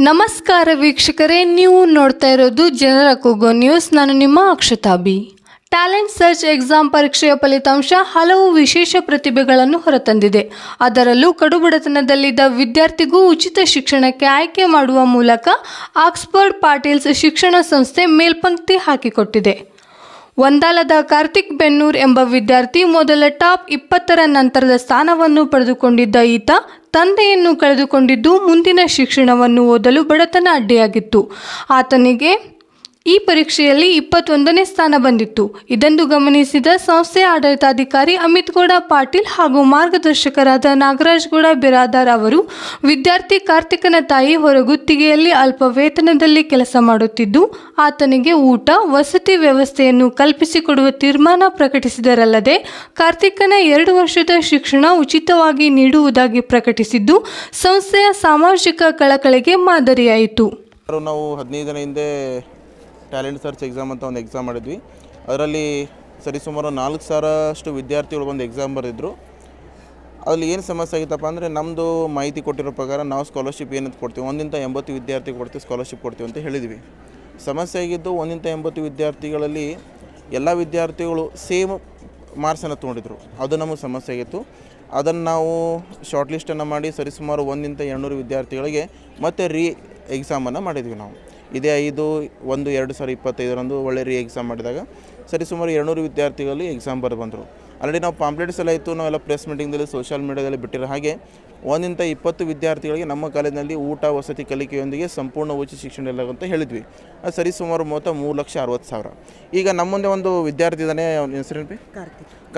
ನಮಸ್ಕಾರ ವೀಕ್ಷಕರೇ, ನೀವು ನೋಡ್ತಾ ಇರೋದು ಜನರ ಕೂಗೋ ನ್ಯೂಸ್. ನಾನು ನಿಮ್ಮ ಅಕ್ಷತಾಬಿ. ಟ್ಯಾಲೆಂಟ್ ಸರ್ಚ್ ಎಕ್ಸಾಮ್ ಪರೀಕ್ಷೆಯ ಫಲಿತಾಂಶ ಹಲವು ವಿಶೇಷ ಪ್ರತಿಭೆಗಳನ್ನು ಹೊರತಂದಿದೆ. ಅದರಲ್ಲೂ ಕಡುಬಡತನದಲ್ಲಿದ್ದ ವಿದ್ಯಾರ್ಥಿಗೂ ಉಚಿತ ಶಿಕ್ಷಣಕ್ಕೆ ಆಯ್ಕೆ ಮಾಡುವ ಮೂಲಕ ಆಕ್ಸ್ಫರ್ಡ್ ಪಾಟೀಲ್ಸ್ ಶಿಕ್ಷಣ ಸಂಸ್ಥೆ ಮೇಲ್ಪಂಕ್ತಿ ಹಾಕಿಕೊಟ್ಟಿದೆ. ಒಂದಾಲದ ಕಾರ್ತಿಕ್ ಬೆನ್ನೂರ್ ಎಂಬ ವಿದ್ಯಾರ್ಥಿ ಮೊದಲ ಟಾಪ್ ಇಪ್ಪತ್ತರ ನಂತರದ ಸ್ಥಾನವನ್ನು ಪಡೆದುಕೊಂಡಿದ್ದ ಈತ ತಂದೆಯನ್ನು ಕಳೆದುಕೊಂಡಿದ್ದು ಮುಂದಿನ ಶಿಕ್ಷಣವನ್ನು ಓದಲು ಬಡತನ ಅಡ್ಡಿಯಾಗಿತ್ತು. ಆತನಿಗೆ ಈ ಪರೀಕ್ಷೆಯಲ್ಲಿ ಇಪ್ಪತ್ತೊಂದನೇ ಸ್ಥಾನ ಬಂದಿತ್ತು. ಇದನ್ನು ಗಮನಿಸಿದ ಸಂಸ್ಥೆಯ ಆಡಳಿತಾಧಿಕಾರಿ ಅಮಿತ್ ಗೌಡ ಪಾಟೀಲ್ ಹಾಗೂ ಮಾರ್ಗದರ್ಶಕರಾದ ನಾಗರಾಜ್ ಗೌಡ ಬಿರಾದಾರ್ ಅವರು ವಿದ್ಯಾರ್ಥಿ ಕಾರ್ತಿಕನ ತಾಯಿ ಹೊರಗುತ್ತಿಗೆಯಲ್ಲಿ ಅಲ್ಪ ವೇತನದಲ್ಲಿ ಕೆಲಸ ಮಾಡುತ್ತಿದ್ದು, ಆತನಿಗೆ ಊಟ, ವಸತಿ ವ್ಯವಸ್ಥೆಯನ್ನು ಕಲ್ಪಿಸಿಕೊಡುವ ತೀರ್ಮಾನ ಪ್ರಕಟಿಸಿದರಲ್ಲದೆ, ಕಾರ್ತಿಕನ ಎರಡು ವರ್ಷದ ಶಿಕ್ಷಣ ಉಚಿತವಾಗಿ ನೀಡುವುದಾಗಿ ಪ್ರಕಟಿಸಿದ್ದು, ಸಂಸ್ಥೆಯ ಸಾಮಾಜಿಕ ಕಳಕಳಿಗೆ ಮಾದರಿಯಾಯಿತು. ನಾವು ಹದಿನೈದು ದಿನ ಹಿಂದೆ ಟ್ಯಾಲೆಂಟ್ ಸರ್ಚ್ ಎಕ್ಸಾಮ್ ಅಂತ ಒಂದು ಎಕ್ಸಾಮ್ ಮಾಡಿದ್ವಿ. ಅದರಲ್ಲಿ ಸರಿಸುಮಾರು ನಾಲ್ಕು ಸಾವಿರಷ್ಟು ವಿದ್ಯಾರ್ಥಿಗಳು ಒಂದು ಎಕ್ಸಾಮ್ ಬರೆದಿದ್ರು. ಅಲ್ಲಿ ಏನು ಸಮಸ್ಯೆ ಆಗಿತ್ತಪ್ಪ ಅಂದರೆ ನಮ್ಮದು ಮಾಹಿತಿ ಕೊಟ್ಟಿರೋ ಪ್ರಕಾರ ನಾವು ಸ್ಕಾಲರ್ಶಿಪ್ ಏನಂತ ಕೊಡ್ತೀವಿ ಒಂದಿಂತ ಎಂಬತ್ತು ವಿದ್ಯಾರ್ಥಿ ಕೊಡ್ತೀವಿ, ಸ್ಕಾಲರ್ಶಿಪ್ ಕೊಡ್ತೀವಿ ಅಂತ ಹೇಳಿದ್ವಿ. ಸಮಸ್ಯೆ ಆಗಿದ್ದು ಒಂದಿಂತ ಎಂಬತ್ತು ವಿದ್ಯಾರ್ಥಿಗಳಲ್ಲಿ ಎಲ್ಲ ವಿದ್ಯಾರ್ಥಿಗಳು ಸೇಮ್ ಮಾರ್ಕ್ಸನ್ನು ತೊಗೊಂಡಿದ್ರು. ಅದು ನಮಗೆ ಸಮಸ್ಯೆ ಆಗಿತ್ತು. ಅದನ್ನು ನಾವು ಶಾರ್ಟ್ ಲಿಸ್ಟನ್ನು ಮಾಡಿ ಸರಿಸುಮಾರು ಒಂದಿಂತ ಎರಡುನೂರು ವಿದ್ಯಾರ್ಥಿಗಳಿಗೆ ಮತ್ತೆ ರೀ ಎಕ್ಸಾಮನ್ನು ಮಾಡಿದ್ವಿ ನಾವು. ಇದೇ ಐದು ಒಂದು ಎರಡು ಸಾವಿರ ಇಪ್ಪತ್ತೈದರಂದು ಒಳ್ಳೆ ರೀ ಎಕ್ಸಾಮ್ ಮಾಡಿದಾಗ ಸರಿ ಸುಮಾರು ಎರಡುನೂರು ವಿದ್ಯಾರ್ಥಿಗಳಲ್ಲಿ ಎಕ್ಸಾಮ್ ಬರೆದು ಬಂದರು. ಆಲ್ರೆಡಿ ನಾವು ಪಾಂಪ್ಲೆಟ್ಸ್ ಎಲ್ಲ ಇತ್ತು ನಾವೆಲ್ಲ ಪ್ರೆಸ್ ಮೀಟಿಂಗ್ದಲ್ಲಿ ಸೋಷಿಯಲ್ ಮೀಡಿಯಾದಲ್ಲಿ ಬಿಟ್ಟಿರೋ ಹಾಗೆ ಒಂದಿಂತ ಇಪ್ಪತ್ತು ವಿದ್ಯಾರ್ಥಿಗಳಿಗೆ ನಮ್ಮ ಕಾಲೇಜಿನಲ್ಲಿ ಊಟ ವಸತಿ ಕಲಿಕೆಯೊಂದಿಗೆ ಸಂಪೂರ್ಣ ಉಚಿತ ಶಿಕ್ಷಣ ಇಲ್ಲ ಅಂತ ಹೇಳಿದ್ವಿ. ಅದು ಸರಿ ಸುಮಾರು ಮೊತ್ತ ಮೂರು ಲಕ್ಷ ಅರವತ್ತು ಸಾವಿರ. ಈಗ ನಮ್ಮ ಮುಂದೆ ಒಂದು ವಿದ್ಯಾರ್ಥಿ ಇದ್ದಾನೆ ಅವ್ನ ಹೆಸರೇನು ಬಿ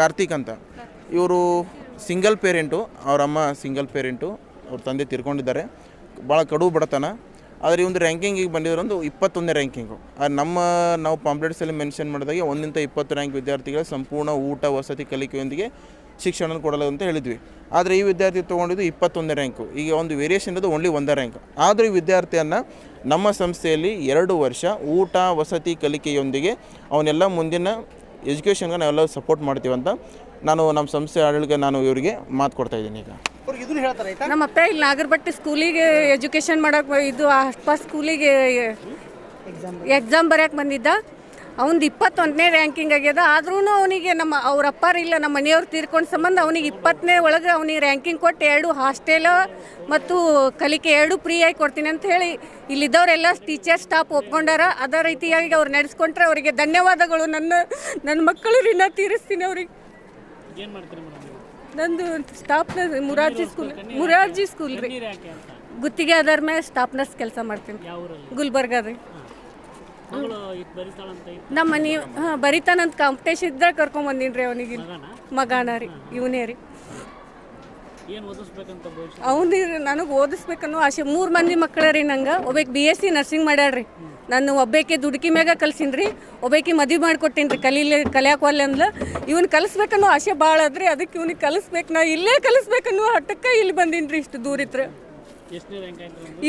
ಕಾರ್ತಿಕ್. ಅಂತ. ಇವರು ಸಿಂಗಲ್ ಪೇರೆಂಟು ಅವರಮ್ಮ ಅಮ್ಮ ಸಿಂಗಲ್ ಪೇರೆಂಟು ಅವ್ರ ತಂದೆ ತಿರ್ಕೊಂಡಿದ್ದಾರೆ. ಭಾಳ ಕಡು ಬಡತನ. ಆದರೆ ಈ ಒಂದು ರ್ಯಾಂಕಿಂಗಿಗೆ ಬಂದಿರೋ ಒಂದು ಇಪ್ಪತ್ತೊಂದನೇ ರ್ಯಾಂಕಿಂಗು ನಮ್ಮ ನಾವು ಪಾಂಪ್ಲೆಟ್ಸಲ್ಲಿ ಮೆನ್ಷನ್ ಮಾಡಿದಾಗ ಒಂದಿಂತ ಇಪ್ಪತ್ತು ರ್ಯಾಂಕ್ ವಿದ್ಯಾರ್ಥಿಗಳ ಸಂಪೂರ್ಣ ಊಟ, ವಸತಿ, ಕಲಿಕೆಯೊಂದಿಗೆ ಶಿಕ್ಷಣ ಕೊಡಲು ಅಂತ ಹೇಳಿದ್ವಿ. ಆದರೆ ಈ ವಿದ್ಯಾರ್ಥಿ ತೊಗೊಂಡಿದ್ದು ಇಪ್ಪತ್ತೊಂದೇ ರ್ಯಾಂಕು ಈಗ ಒಂದು ವೇರಿಯೇಷನ್ ಇರೋದು ಓನ್ಲಿ ಒಂದೇ ರ್ಯಾಂಕ್ ಆದರೆ ಈ ವಿದ್ಯಾರ್ಥಿಯನ್ನು ನಮ್ಮ ಸಂಸ್ಥೆಯಲ್ಲಿ ಎರಡು ವರ್ಷ ಊಟ, ವಸತಿ, ಕಲಿಕೆಯೊಂದಿಗೆ ಅವನ್ನೆಲ್ಲ ಮುಂದಿನ ಎಜುಕೇಷನ್ಗೆ ನಾವೆಲ್ಲ ಸಪೋರ್ಟ್ ಮಾಡ್ತೀವಿ ಅಂತ ನಾನು ನಮ್ಮ ಸಂಸ್ಥೆ ಆಡಳಿಗೆ ನಾನು ಇವರಿಗೆ ಮಾತು ಕೊಡ್ತಾ ಇದ್ದೀನಿ ಈಗ. ನಮ್ಮ ಅಪ್ಪ ಇಲ್ಲಿ ನಾಗರಬಟ್ಟೆ ಸ್ಕೂಲಿಗೆ ಎಜುಕೇಷನ್ ಮಾಡಕ್ ಇದು ಅಷ್ಟ ಸ್ಕೂಲಿಗೆ ಎಕ್ಸಾಮ್ ಬರೆಯಕ್ಕೆ ಬಂದಿದ್ದ. ಅವ್ನ್ದು ಇಪ್ಪತ್ತೊಂದನೇ ರ್ಯಾಂಕಿಂಗ್ ಆಗ್ಯದ. ಆದ್ರೂ ಅವನಿಗೆ ನಮ್ಮ ಅವ್ರ ಅಪ್ಪಾರ ಇಲ್ಲ ನಮ್ಮ ಮನೆಯವ್ರು ತೀರ್ಕೊಂಡ ಸಂಬಂಧ ಅವನಿಗೆ ಇಪ್ಪತ್ತನೇ ಒಳಗೆ ಅವನಿಗೆ ರ್ಯಾಂಕಿಂಗ್ ಕೊಟ್ಟು ಎರಡು ಹಾಸ್ಟೆಲ್ ಮತ್ತು ಕಲಿಕೆ ಎರಡು ಫ್ರೀ ಆಗಿ ಕೊಡ್ತೀನಿ ಅಂತ ಹೇಳಿ ಇಲ್ಲಿದ್ದವರೆಲ್ಲ ಟೀಚರ್ ಸ್ಟಾಫ್ ಒಪ್ಕೊಂಡಾರ. ಅದೇ ರೀತಿಯಾಗಿ ಅವ್ರು ನಡೆಸ್ಕೊಂಡ್ರೆ ಅವರಿಗೆ ಧನ್ಯವಾದಗಳು. ನನ್ನ ನನ್ನ ಮಕ್ಕಳು ಋಣ ತೀರಿಸ್ತೀನಿ ಅವ್ರಿಗೆ. ಏನು ಮಾಡ್ತೀರಿ ಮೇಡಮ್ ನೀವು? ನಂದು staff Morarji school Morarji school ರೀ. ನೀರು ಯಾಕೆ ಅಂತ? ಗುತ್ತಿಗೆ ಆಧಾರ ಮೇಲೆ ಸ್ಟಾಪ್ನರ್ಸ್ ಕೆಲಸ ಮಾಡ್ತೀನಿ. ಯಾವ ಊರಲ್ಲಿ? ಗುಲ್ಬರ್ಗ ರೀ. ಮಗಳು ಇದು ಬರಿತಾಳಂತ ಇತ್ತು? ನಮ್ಮ ಮನೆ ಹಾಂ ಬರಿತಾನಂತ ಕಾಂಪಿಟೇಷನ್ ಇದ್ದಾಗ ಕರ್ಕೊಂಬಂದಿನಿ ರೀ ಅವನಿಗೆ ಮಗನ? ರೀ ಇವನೇ ರೀ. ಅವನು ನನಗೆ ಓದಿಸ್ಬೇಕನ್ನೋ ಆಸೆ ಮೂರು ಮಂದಿ ಮಕ್ಕಳ ರೀ ನಂಗೆ. ಒಬ್ಬಾಕಿ ಬಿ ಎಸ್ ಸಿ ನರ್ಸಿಂಗ್ ಮಾಡ್ಯಾಳ್ರಿ. ನಾನು ಒಬ್ಬಾಕಿ ದುಡುಕಿ ಮ್ಯಾಗ ಕಲ್ಸಿನಿ ರೀ. ಒಬ್ಬಾಕಿ ಮದುವೆ ಮಾಡ್ಕೊಟ್ಟೀನಿ ರೀ ಕಲೀಲಿ ಅಂದ್ಲು ಅಂದ್ಲ. ಇವ್ನು ಕಲಿಸ್ಬೇಕನ್ನೋ ಆಸೆ ಭಾಳ ಅದ್ರಿ ಅದಕ್ಕೆ ಇವ್ನಿಗೆ ಕಲಿಸ್ಬೇಕು ನಾ ಇಲ್ಲೇ ಕಲಿಸ್ಬೇಕನ್ನೋ ಹಟ್ಟಕ್ಕೆ ಇಲ್ಲಿ ಬಂದೀನಿ ರೀ ಇಷ್ಟು ದೂರ ಇತ್ರ.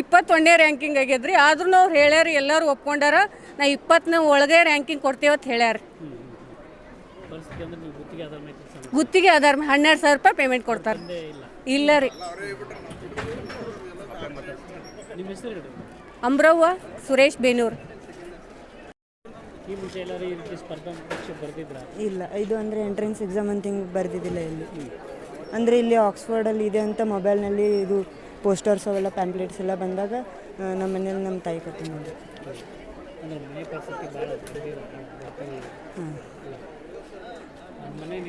ಇಪ್ಪತ್ತೊಂದೇ ರ್ಯಾಂಕಿಂಗ್ ಆಗ್ಯದ್ರಿ. ಆದ್ರೂ ಅವ್ರು ಹೇಳ್ಯಾರ ಎಲ್ಲರೂ ಒಪ್ಕೊಂಡಾರ ನಾ ಇಪ್ಪತ್ತನೇ ಒಳಗೆ ರ್ಯಾಂಕಿಂಗ್ ಕೊಡ್ತೇವತ್ತು ಹೇಳ್ಯಾರ. ಅಂದ್ರೆ ಗುತ್ತಿಗೆ ಆಧಾರ ಹನ್ನೆರಡು ಸಾವಿರ ರೂಪಾಯಿ ಪೇಮೆಂಟ್ ಕೊಡ್ತಾರೆ. ಇಲ್ಲ. ಇಲ್ಲ ರೀ. ನಿಮ್ಮ ಹೆಸರು ಹೇಳಿ. ಅಮ್ರವ್ವ ಸುರೇಶ್ ಬೇನೂರ್. ಇಲ್ಲ ಇದು ಅಂದರೆ ಎಂಟ್ರೆನ್ಸ್ ಎಕ್ಸಾಮ್ ಅಂತ ಹಿಂಗೆ ಬರೆದಿದ್ದಿಲ್ಲ ಇಲ್ಲಿ. ಅಂದರೆ ಇಲ್ಲಿ ಆಕ್ಸ್ಫರ್ಡಲ್ಲಿ ಇದೆ ಅಂತ ಮೊಬೈಲ್ನಲ್ಲಿ ಇದು ಪೋಸ್ಟರ್ಸ್ ಅವೆಲ್ಲ ಪ್ಯಾಂಪ್ಲೆಟ್ಸ್ ಎಲ್ಲ ಬಂದಾಗ ನಮ್ಮ ಮನೇಲಿ ನಮ್ಮ ತಾಯಿ ಕರ್ಕೊಂಡು ಬಂದ್ರು. ಅಂದ್ರೆ ಮನೆ ಪರಿಸ್ಥಿತಿ ಭಾಳ ಹಾಂ ನಮ್ಮ ಮನೆ ನಿಮಗೆಲ್ಲ ಇದು ನೋಡ್ಕೊಂಡು ಅಮ್ಮನೇ ಎಲ್ಲ ಇವೆಲ್ಲ ನಮ್ಮ ಓನ್ಯಾನ ಹುಡುಗರಿನೇ ಅದಾವ್ರಿ ಇಲ್ಲಿ